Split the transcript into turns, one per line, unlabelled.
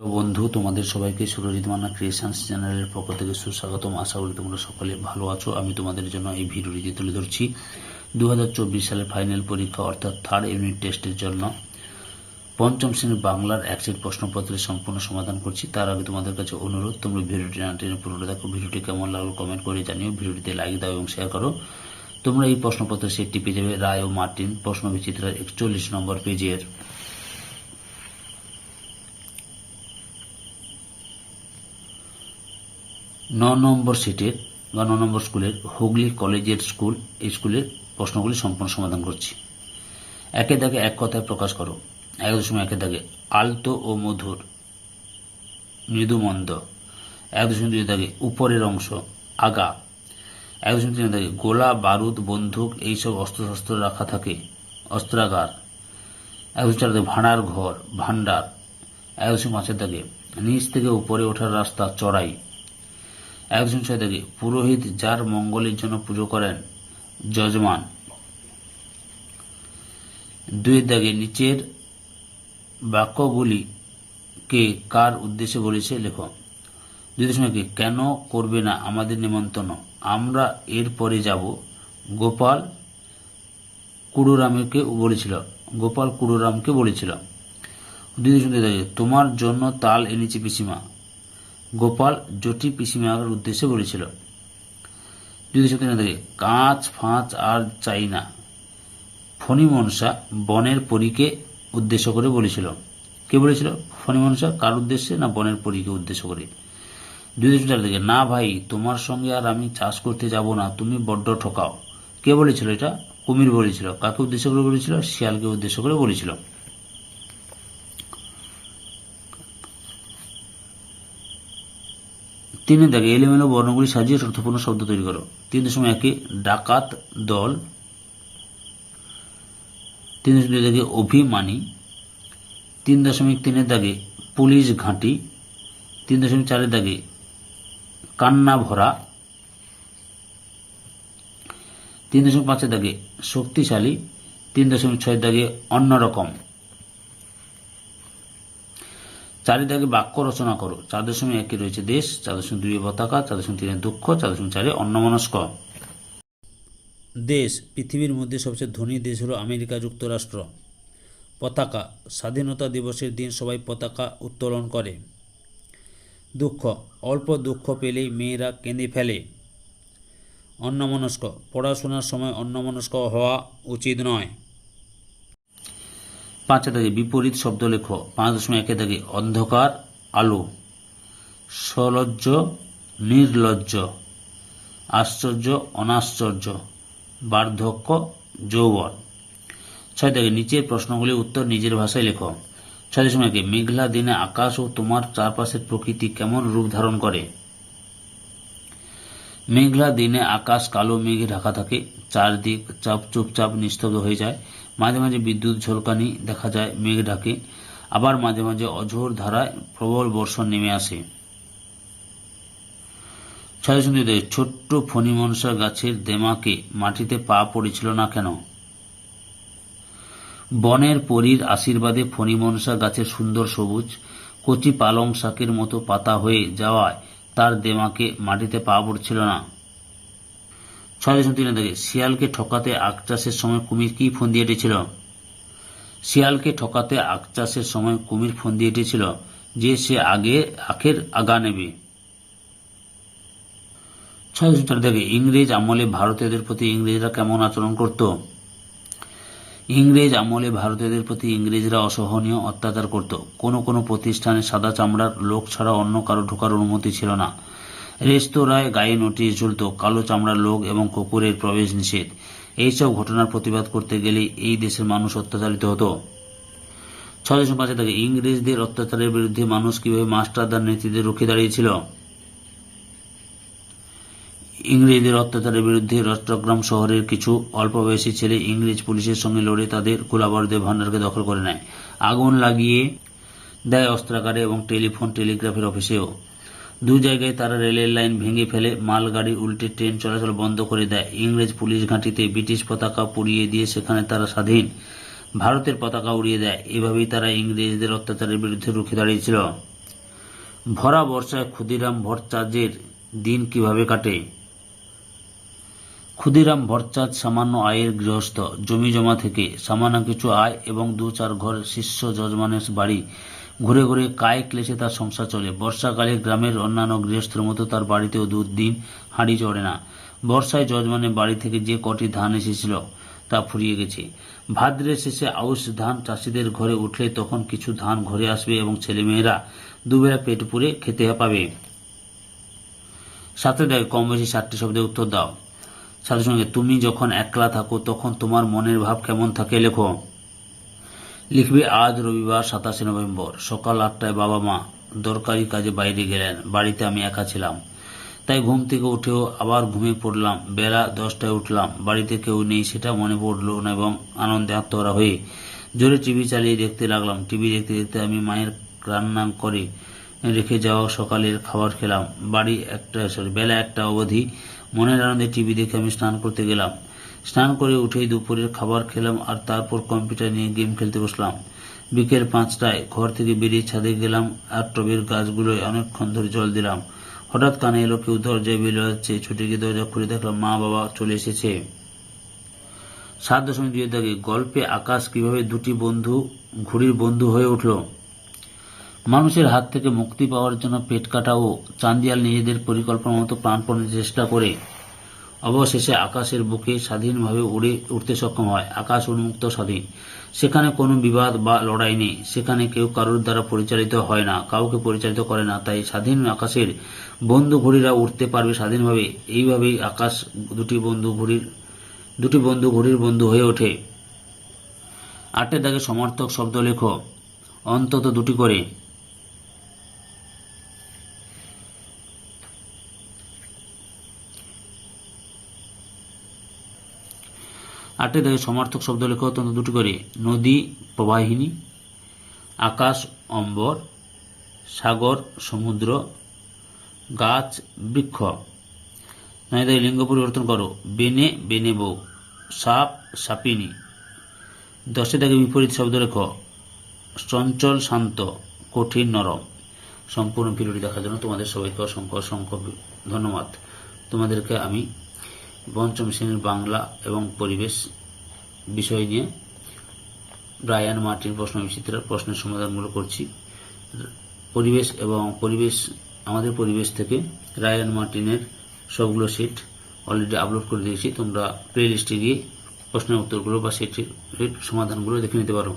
বন্ধু, তোমাদের সবাইকে সুরজিৎ মান্না ক্রিয়েশনস চ্যানেলের পক্ষ থেকে সুস্বাগতম। আশা করি তোমরা সকলে ভালো আছো। আমি তোমাদের জন্য এই ভিডিওটি তুলে ধরছি দু হাজার চব্বিশ সালের ফাইনাল পরীক্ষা, অর্থাৎ থার্ড ইউনিট টেস্টের জন্য। পঞ্চম শ্রেণির বাংলার এক প্রশ্নপত্রের সম্পূর্ণ সমাধান করছি। তার আগে তোমাদের কাছে অনুরোধ, তোমরা ভিডিওটি না টেনে পুরোটা দেখো। ভিডিওটি কেমন লাগল কমেন্ট করে জানিও। ভিডিওটিতে লাইক দাও এবং শেয়ার করো। তোমরা এই প্রশ্নপত্রের সেটটি পেয়ে যাবে রায় ও মার্টিন প্রশ্ন বিচিত্রার একচল্লিশ নম্বর পেজের ন নম্বর সেটের বা ন নম্বর স্কুলের হুগলি কলেজের স্কুল, এই স্কুলের প্রশ্নগুলি সম্পূর্ণ সমাধান করছি। একে দাগে এক কথায় প্রকাশ করো। এক দশমিক একে দাগে আলতো ও মধুর, মৃদু মন্দ। এক দশমিক দুই দাগে উপরের অংশ আগা। এক দশমিক তিন দাগে গোলা, বারুদ, বন্দুক, এইসব অস্ত্রশস্ত্র রাখা থাকে, অস্ত্রাগার। এক দশমিক চার দাগে ভাঁড়ার ঘর, ভাণ্ডার। এক দশমিক পাঁচের দাগে নিচ থেকে উপরে ওঠার রাস্তা চড়াই। একজন দাগে পুরোহিত যার মঙ্গলের জন্য পুজো করেন, যজমান। দুই দাগে নিচের বাক্যগুলিকে কার উদ্দেশ্যে বলেছে লেখ। দুই দশমিক, কেন করবে না আমাদের নিমন্ত্রণ? আমরা এরপরে যাব। গোপাল কুড়ুরামকে বলেছিল, গোপাল কুড়ুরামকে বলেছিল। দুই দশমিক তোমার জন্য তাল এনেছি পিসিমা। গোপাল জটি পিসিমার উদ্দেশ্যে বলেছিল কাঁচ ফাঁচ আর চাই না। ফণি মনসা বনের পরীকে উদ্দেশ্য করে বলেছিল। কে বলেছিল? ফণি মনসা কার উদ্দেশ্যে না বনের পরীকে উদ্দেশ্য করে? দশমিক থেকে না ভাই, তোমার সঙ্গে আর আমি চাষ করতে যাব না, তুমি বড্ড ঠকাও। কে বলেছিল এটা? কুমির বলেছিল। কাকে উদ্দেশ্য করে বলেছিল? শিয়ালকে উদ্দেশ্য করে বলেছিল। তিন দাগে এলোমেলো বর্ণগুলি সাজিয়ে অর্থপূর্ণ শব্দ তৈরি করো। তিন দশমিক একে ডাকাত দল, তিন দশমিক দুই দাগে অভিমানী, তিন দশমিক তিনের দাগে পুলিশ ঘাঁটি, তিন দশমিক চারের দাগে কান্না ভরা, তিন দশমিক পাঁচের দাগে শক্তিশালী, তিন দশমিক ছয়ের দাগে অন্যরকম। চারি বাক্য রচনা করো। চার দশমিক একে রয়েছে দেশ চার দশমিক দুই পতাকা চার দশমিক তিনে দুঃখ চার দশমিক চারে অন্যমনস্ক। দেশ, পৃথিবীর মধ্যে সবচেয়ে ধনী দেশ হলো আমেরিকা যুক্তরাষ্ট্র। পতাকা, স্বাধীনতা দিবসের দিন সবাই পতাকা উত্তোলন করে। দুঃখ, অল্প দুঃখ পেলেই মেয়েরা কেঁদে ফেলে। অন্যমনস্ক, পড়াশোনার সময় অন্যমনস্ক হওয়া উচিত নয়। পাঁচে দাগে বিপরীত শব্দ লেখো। পাঁচ দশমিক একে দাগে অন্ধকার, আলো। সলজ্জ, নির্লজ্জ। আশ্চর্য, অনাশ্চর্য। বার্ধক্য, যৌবন। ছয় দাগে নিচের প্রশ্নগুলি উত্তর নিজের ভাষায় লেখো। ছয় দশমিক একে মেঘলা দিনে আকাশ ও তোমার চারপাশের প্রকৃতি কেমন রূপ ধারণ করে? মেঘলা দিনে আকাশ কালো মেঘে ঢাকা থাকে, চারদিক চাপ চুপচাপ নিস্তব্ধ হয়ে যায়। মাঝে মাঝে বিদ্যুৎ ঝলকানি দেখা যায় মেঘ ঢাকে আবার মাঝে মাঝে অঝোর ধারায় প্রবল বর্ষণ নেমে আসে। ছয় দুই, ছোট্ট গাছের দেমাকে মাটিতে পা পড়েছিল না কেন? বনের পরীর আশীর্বাদে ফণিমনসা গাছের সুন্দর সবুজ কচি পালং শাকের মতো পাতা হয়ে যাওয়ায় তার দেমাকে মাটিতে পা পড়ছিল না। ছয় শিয়ালকে ঠকাতে আখ চাষের সময় কুমির কি ফন্দি এঁটেছিল? শিয়ালকে ঠকাতে আখ চাষের সময় কুমির ফন্দি এঁটেছিল যে সে আগে আখের আগা নেবে। ছয় ইংরেজ আমলে ভারতীয়দের প্রতি ইংরেজরা কেমন আচরণ করত? ইংরেজ আমলে ভারতীয়দের প্রতি ইংরেজরা অসহনীয় অত্যাচার করত। কোনো কোনো প্রতিষ্ঠানে সাদা চামড়ার লোক ছাড়া অন্য কারও ঢোকার অনুমতি ছিল না। রেস্তোরাঁয় গায়ে নোটিশ ঝুলত কালো চামড়ার লোক এবং কুকুরের প্রবেশ নিষেধ। এইসব ঘটনার প্রতিবাদ করতে গেলে এই দেশের মানুষ অত্যাচারিত হতো। ছয় দশমিক পাঁচে থাকে ইংরেজদের অত্যাচারের বিরুদ্ধে মানুষ কীভাবে মাস্টারদার নীতিতে রুখে দাঁড়িয়েছিল? ইংরেজদের অত্যাচারের বিরুদ্ধে চট্টগ্রাম শহরের কিছু অল্প বয়সী ছেলে ইংরেজ পুলিশের সঙ্গে লড়ে তাদের গোলাবারুদের ভান্ডারকে দখল করে নেয়। আগুন লাগিয়ে দেয় অস্ত্রাগারে এবং টেলিফোন, টেলিগ্রাফের অফিসেও। দু জায়গায় তারা রেলের লাইন ভেঙে ফেলে, মালগাড়ি উল্টে ট্রেন চলাচল বন্ধ করে দেয়। ইংরেজ পুলিশ ঘাঁটিতে ব্রিটিশ পতাকা পুড়িয়ে দিয়ে সেখানে তারা স্বাধীন। ভারতের পতাকা উড়িয়ে দেয়। এভাবেই তারা ইংরেজদের অত্যাচারের বিরুদ্ধে রুখে দাঁড়িয়েছিল। ভরা বর্ষায় ক্ষুদিরাম ভট্টাচার্যের দিন কীভাবে কাটে? ক্ষুদিরাম ভট্টাচার্য সামান্য আয়ের গৃহস্থ। জমি জমা থেকে সামান্য কিছু আয় এবং দু চার ঘর শিষ্য যজমানের বাড়ি ঘুরে ঘুরে কায় ক্লেশে তার সংসার চলে। বর্ষাকালে গ্রামের অন্যান্য গৃহস্থের মতো তার বাড়িতেও দুধ দুদিন হাঁড়ি চড়ে না। বর্ষায় যজমানের বাড়ি থেকে যে কটি ধান এসেছিল তা ফুরিয়ে গেছে। ভাদ্রের শেষে আউশ ধান চাষিদের ঘরে উঠলে তখন কিছু ধান ঘরে আসবে এবং ছেলেমেয়েরা দুবেলা পেট পুরে খেতে পাবে। সাথে দেয় কম বেশি চারটি শব্দে উত্তর দাও। সাথে সঙ্গে, তুমি যখন একলা থাকো, তখন তোমার মনের ভাব কেমন থাকে? লেখো। লিখবে, আজ রবিবার সাতাশে নভেম্বর, সকাল আটটায় বাবা মা দরকারি কাজে বাইরে গেলেন, বাড়িতে আমি একা ছিলাম। তাই ঘুম থেকে উঠেও আবার ঘুমিয়ে পড়লাম। বেলা দশটায় উঠলাম, বাড়িতে কেউ নেই সেটা মনে পড়ল না এবং আনন্দে আত্মহারা হয়ে জোরে টিভি চালিয়ে দেখতে লাগলাম। টিভি দেখতে দেখতে আমি মায়ের রান্না করে রেখে যাওয়া সকালের খাবার খেলাম। বাড়ি একটা, সরি, বেলা একটা অবধি মনের আনন্দে টিভি দেখে আমি স্নান করতে গেলাম। স্নান করে উঠেই দুপুরের খাবার খেলাম আর তারপর কম্পিউটার নিয়ে গেম খেলতে বসলাম। বিকেল পাঁচটায় ঘর থেকে বেরিয়ে ছাদে গেলাম আর টবের গাছগুলোয় অনেকক্ষণ ধরে জল দিলাম। হঠাৎ কানে এলো কেউ দরজায় বেরিয়ে যাচ্ছে। ছুটে গিয়ে দরজা খুলে দেখলাম মা বাবা চলে এসেছে। সাত দশমিক দুই দাগে গল্পে আকাশ কীভাবে দুটি বন্ধু, ঘুড়ির বন্ধু হয়ে উঠল। মানুষের হাত থেকে মুক্তি পাওয়ার জন্য পেট কাটা ও চান্দিয়াল নিজেদের পরিকল্পনা মতো প্রাণপণের চেষ্টা করে। অবশেষে আকাশের বুকে স্বাধীনভাবে উড়ে উঠতে সক্ষম হয়। আকাশ উন্মুক্ত স্বাধীন। সেখানে কোনো বিবাদ বা লড়াই নেই। সেখানে কেউ কারোর দ্বারা পরিচালিত হয় না, কাউকে পরিচালিত করে না। তাই স্বাধীন আকাশের বন্ধু ঘুড়িরা উঠতে পারবে স্বাধীনভাবে। এইভাবেই আকাশ দুটি বন্ধু ঘুড়ির, দুটি বন্ধু ঘুড়ির বন্ধু হয়ে ওঠে। আটের দাগে সমর্থক শব্দ লেখো। অন্তত দুটি করে। আটে দাগে সমার্থক শব্দ লেখা, অত্যন্ত দুটি করে। নদী, প্রবাহিনী, আকাশ, অম্বর, সাগর, সমুদ্র, গাছ, বৃক্ষ। নয় দাগে লিঙ্গ পরিবর্তন করো। বেনে বেনে বউ সাপ, সাপিনী। দশে দাগে বিপরীত শব্দ লেখো, চঞ্চল, শান্ত, কঠিন, নরম। সম্পূর্ণ ভিডিওটি দেখার জন্য তোমাদের সবাইকে অসংখ্য অসংখ্য ধন্যবাদ। তোমাদেরকে আমি পঞ্চম শ্রেণির বাংলা এবং পরিবেশ বিষয় নিয়ে ব্রায়ান মার্টিন প্রশ্ন বিচিত্রার প্রশ্নের সমাধানগুলো করছি। পরিবেশ এবং পরিবেশ, আমাদের পরিবেশ থেকে রায়ান মার্টিনের সবগুলো সেট অলরেডি আপলোড করে দিয়েছি। তোমরা প্লে লিস্টে গিয়ে প্রশ্নের উত্তরগুলো বা সেটের সমাধানগুলো দেখে নিতে পারো।